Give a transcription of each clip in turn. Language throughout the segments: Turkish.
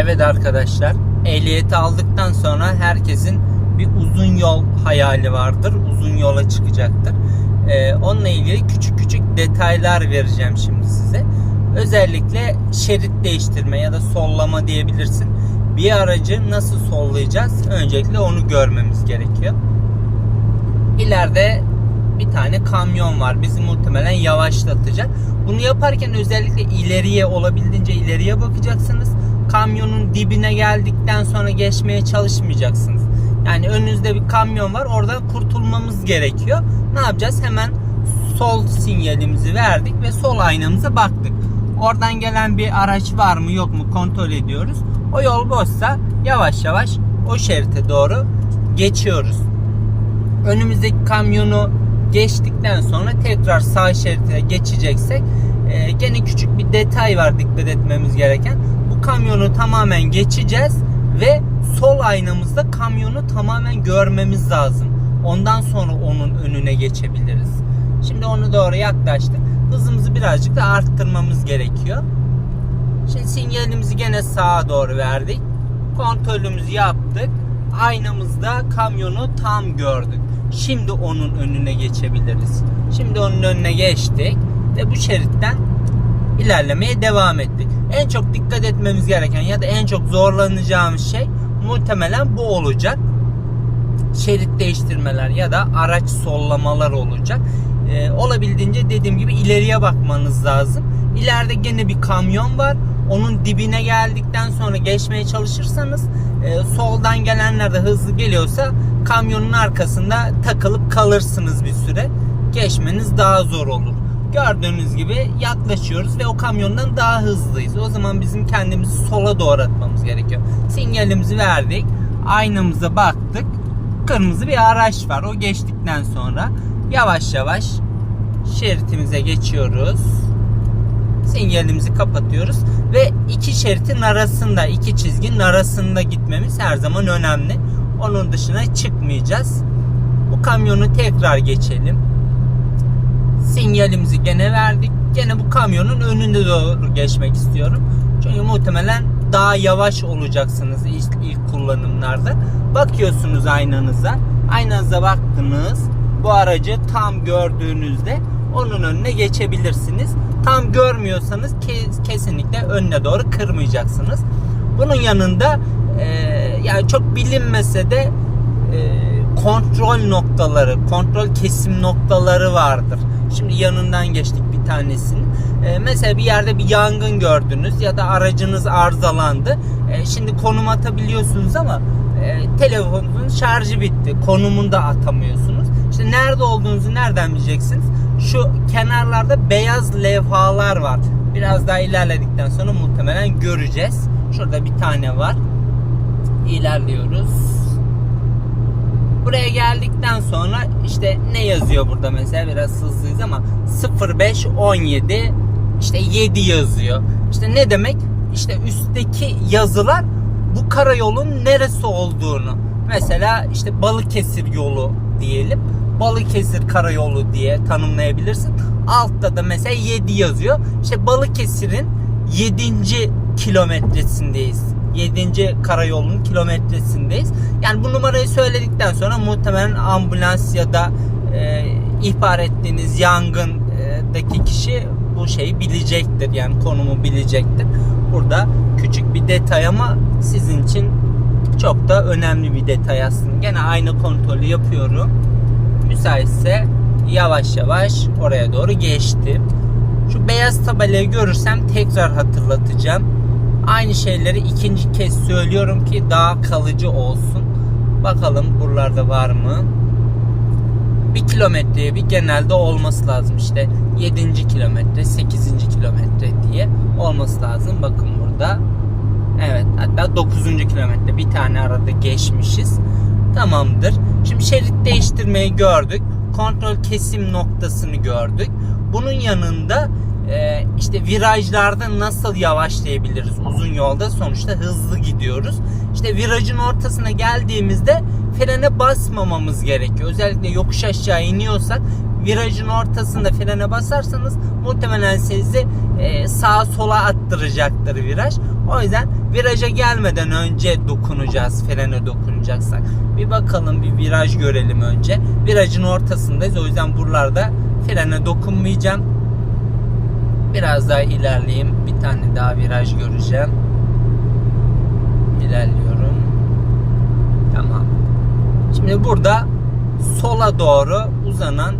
Evet arkadaşlar, ehliyeti aldıktan sonra herkesin bir uzun yol hayali vardır. Uzun yola çıkacaktır. Ee, onunla ilgili küçük küçük detaylar vereceğim şimdi size. Özellikle şerit değiştirme ya da sollama diyebilirsin. Bir aracı nasıl sollayacağız? Öncelikle onu görmemiz gerekiyor. İleride bir tane kamyon var. Bizi muhtemelen yavaşlatacak. Bunu yaparken özellikle ileriye olabildiğince ileriye bakacaksınız. Kamyonun dibine geldikten sonra geçmeye çalışmayacaksınız. Yani önünüzde bir kamyon var. Oradan kurtulmamız gerekiyor. Ne yapacağız? Hemen sol sinyalimizi verdik ve sol aynamıza baktık. Oradan gelen bir araç var mı yok mu kontrol ediyoruz. O yol boşsa yavaş yavaş o şerite doğru geçiyoruz önümüzdeki kamyonu geçtikten sonra tekrar sağ şeritine geçeceksek e, gene küçük bir detay var dikkat etmemiz gereken. Kamyonu tamamen geçeceğiz ve sol aynamızda kamyonu tamamen görmemiz lazım. Ondan sonra onun önüne geçebiliriz. Şimdi onu doğru yaklaştık. Hızımızı birazcık da arttırmamız gerekiyor. Şimdi sinyalimizi gene sağa doğru verdik. Kontrolümüzü yaptık. Aynamızda kamyonu tam gördük. Şimdi onun önüne geçebiliriz. Şimdi onun önüne geçtik ve bu şeritten ilerlemeye devam ettik. En çok dikkat etmemiz gereken ya da en çok zorlanacağımız şey muhtemelen bu olacak. Şerit değiştirmeler ya da araç sollamalar olacak. Ee, olabildiğince dediğim gibi ileriye bakmanız lazım. İleride gene bir kamyon var. Onun dibine geldikten sonra geçmeye çalışırsanız e, soldan gelenler de hızlı geliyorsa kamyonun arkasında takılıp kalırsınız bir süre. Geçmeniz daha zor olur. Gördüğünüz gibi yaklaşıyoruz ve o kamyondan daha hızlıyız. O zaman bizim kendimizi sola doğru atmamız gerekiyor. Sinyalimizi verdik. Aynamıza baktık. Kırmızı bir araç var. O geçtikten sonra yavaş yavaş şeritimize geçiyoruz sinyalimizi kapatıyoruz ve iki şeritin arasında iki çizginin arasında gitmemiz her zaman önemli. Onun dışına çıkmayacağız. Bu kamyonu tekrar geçelim. Sinyalimizi gene verdik. Gene bu kamyonun önünde doğru geçmek istiyorum. Çünkü muhtemelen daha yavaş olacaksınız ilk, ilk kullanımlarda. Bakıyorsunuz aynanıza. Aynanıza baktınız. Bu aracı tam gördüğünüzde onun önüne geçebilirsiniz. Tam görmüyorsanız ke- kesinlikle önüne doğru kırmayacaksınız. Bunun yanında e, yani çok bilinmese de e, kontrol noktaları, kontrol kesim noktaları vardır. Şimdi yanından geçtik bir tanesini. E, mesela bir yerde bir yangın gördünüz ya da aracınız arızalandı. E, şimdi konum atabiliyorsunuz ama e, telefonunuzun şarjı bitti. Konumunu da atamıyorsunuz. İşte nerede olduğunuzu nereden bileceksiniz? Şu kenarlarda beyaz levhalar var. Biraz daha ilerledikten sonra muhtemelen göreceğiz. Şurada bir tane var. İlerliyoruz. Buraya geldikten sonra işte ne yazıyor burada mesela biraz hızlıyız ama 0517 işte 7 yazıyor. İşte ne demek? İşte üstteki yazılar bu karayolun neresi olduğunu. Mesela işte Balıkesir yolu diyelim. Balıkesir karayolu diye tanımlayabilirsin. Altta da mesela 7 yazıyor. İşte Balıkesir'in 7. kilometresindeyiz. 7. karayolunun kilometresindeyiz. Yani bu numarayı söyledikten sonra muhtemelen ambulans ya da e, ihbar ettiğiniz yangındaki kişi bu şeyi bilecektir. Yani konumu bilecektir. Burada küçük bir detay ama sizin için çok da önemli bir detay aslında. Gene aynı kontrolü yapıyorum. Müsaitse yavaş yavaş oraya doğru geçtim. Şu beyaz tabelayı görürsem tekrar hatırlatacağım. Aynı şeyleri ikinci kez söylüyorum ki daha kalıcı olsun. Bakalım buralarda var mı? Bir kilometreye bir genelde olması lazım. İşte 7. kilometre, 8. kilometre diye olması lazım. Bakın burada. Evet hatta 9. kilometre bir tane arada geçmişiz. Tamamdır. Şimdi şerit değiştirmeyi gördük. Kontrol kesim noktasını gördük. Bunun yanında e, işte virajlarda nasıl yavaşlayabiliriz uzun yolda sonuçta hızlı gidiyoruz. İşte virajın ortasına geldiğimizde frene basmamamız gerekiyor. Özellikle yokuş aşağı iniyorsak virajın ortasında frene basarsanız muhtemelen sizi e, sağa sola attıracaktır viraj. O yüzden Viraja gelmeden önce dokunacağız frene dokunacaksak. Bir bakalım bir viraj görelim önce. Virajın ortasındayız o yüzden buralarda frene dokunmayacağım. Biraz daha ilerleyeyim. Bir tane daha viraj göreceğim. İlerliyorum. Tamam. Şimdi burada sola doğru uzanan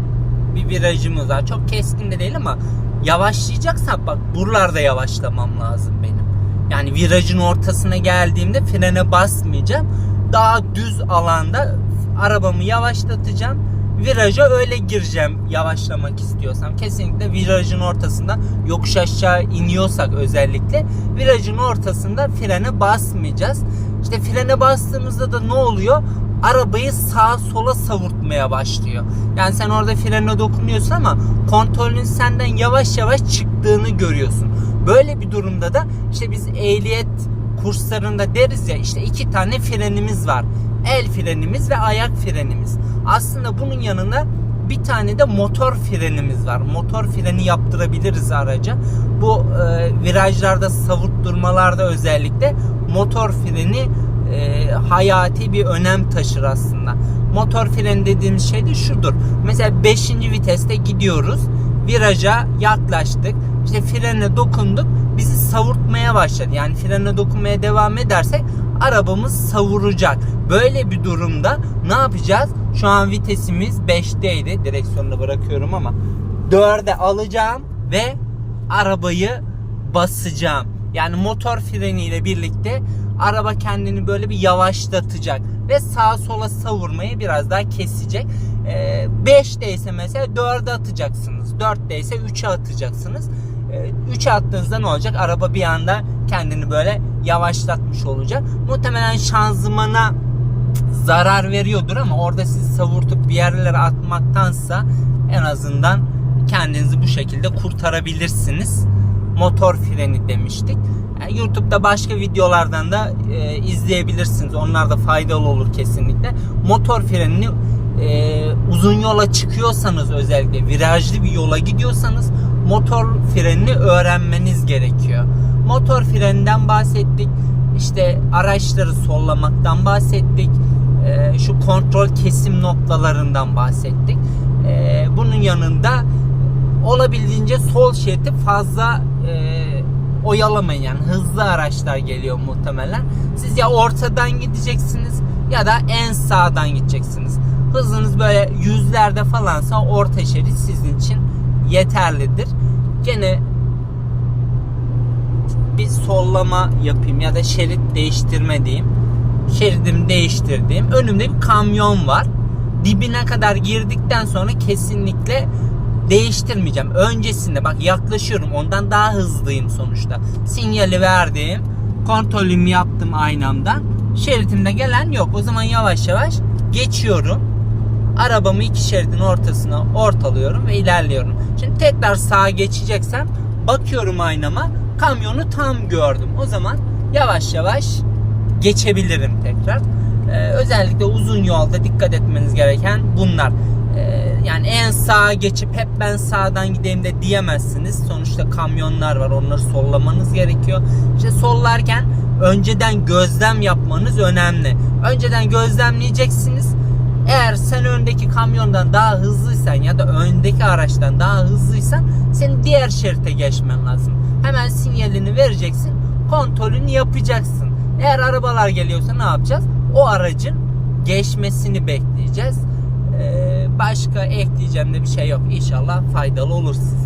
bir virajımız var. Çok keskin de değil ama yavaşlayacaksak bak buralarda yavaşlamam lazım benim. Yani virajın ortasına geldiğimde frene basmayacağım. Daha düz alanda arabamı yavaşlatacağım. Viraja öyle gireceğim yavaşlamak istiyorsam. Kesinlikle virajın ortasında yokuş aşağı iniyorsak özellikle virajın ortasında frene basmayacağız. İşte frene bastığımızda da ne oluyor? Arabayı sağa sola savurtmaya başlıyor. Yani sen orada frene dokunuyorsun ama kontrolün senden yavaş yavaş çıktığını görüyorsun. Böyle bir durumda da işte biz ehliyet kurslarında deriz ya işte iki tane frenimiz var. El frenimiz ve ayak frenimiz. Aslında bunun yanında bir tane de motor frenimiz var. Motor freni yaptırabiliriz araca. Bu e, virajlarda savurtturmalarda özellikle motor freni e, hayati bir önem taşır aslında. Motor freni dediğimiz şey de şudur. Mesela 5. viteste gidiyoruz. Viraja yaklaştık. İşte frene dokunduk. Bizi savurtmaya başladı. Yani frene dokunmaya devam edersek arabamız savuracak. Böyle bir durumda ne yapacağız? Şu an vitesimiz 5'teydi. Direksiyonunu bırakıyorum ama 4'e alacağım ve arabayı basacağım. Yani motor freniyle birlikte araba kendini böyle bir yavaşlatacak ve sağa sola savurmayı biraz daha kesecek. Ee, 5'te ise mesela 4'e atacaksınız. 4'te ise 3'e atacaksınız. 3'e attığınızda ne olacak? Araba bir anda kendini böyle yavaşlatmış olacak. Muhtemelen şanzımana zarar veriyordur ama orada sizi savurtup bir yerlere atmaktansa en azından kendinizi bu şekilde kurtarabilirsiniz. Motor freni demiştik. Yani YouTube'da başka videolardan da e, izleyebilirsiniz. Onlar da faydalı olur kesinlikle. Motor frenini e, uzun yola çıkıyorsanız özellikle virajlı bir yola gidiyorsanız motor frenini öğrenmeniz gerekiyor. Motor freninden bahsettik. İşte araçları sollamaktan bahsettik. E, şu kontrol kesim noktalarından bahsettik. E, bunun yanında olabildiğince sol şeridi fazla e, oyalamayın yani hızlı araçlar geliyor muhtemelen. Siz ya ortadan gideceksiniz ya da en sağdan gideceksiniz. Hızınız böyle yüzlerde falansa orta şerit sizin için yeterlidir. Gene bir sollama yapayım ya da şerit değiştirme diyeyim. Şeridimi değiştirdiğim önümde bir kamyon var. Dibine kadar girdikten sonra kesinlikle değiştirmeyeceğim. Öncesinde bak yaklaşıyorum. Ondan daha hızlıyım sonuçta. Sinyali verdim. Kontrolümü yaptım aynamdan. Şeritimde gelen yok. O zaman yavaş yavaş geçiyorum. Arabamı iki şeridin ortasına ortalıyorum ve ilerliyorum. Şimdi tekrar sağa geçeceksem bakıyorum aynama. Kamyonu tam gördüm. O zaman yavaş yavaş geçebilirim tekrar. Ee, özellikle uzun yolda dikkat etmeniz gereken bunlar. Ee, yani en sağa geçip hep ben sağdan gideyim de diyemezsiniz. Sonuçta kamyonlar var. Onları sollamanız gerekiyor. İşte sollarken önceden gözlem yapmanız önemli. Önceden gözlemleyeceksiniz. Eğer sen öndeki kamyondan daha hızlıysan ya da öndeki araçtan daha hızlıysan senin diğer şerite geçmen lazım. Hemen sinyalini vereceksin. Kontrolünü yapacaksın. Eğer arabalar geliyorsa ne yapacağız? O aracın geçmesini bekleyeceğiz. Ee, başka ekleyeceğim de bir şey yok. İnşallah faydalı olur size.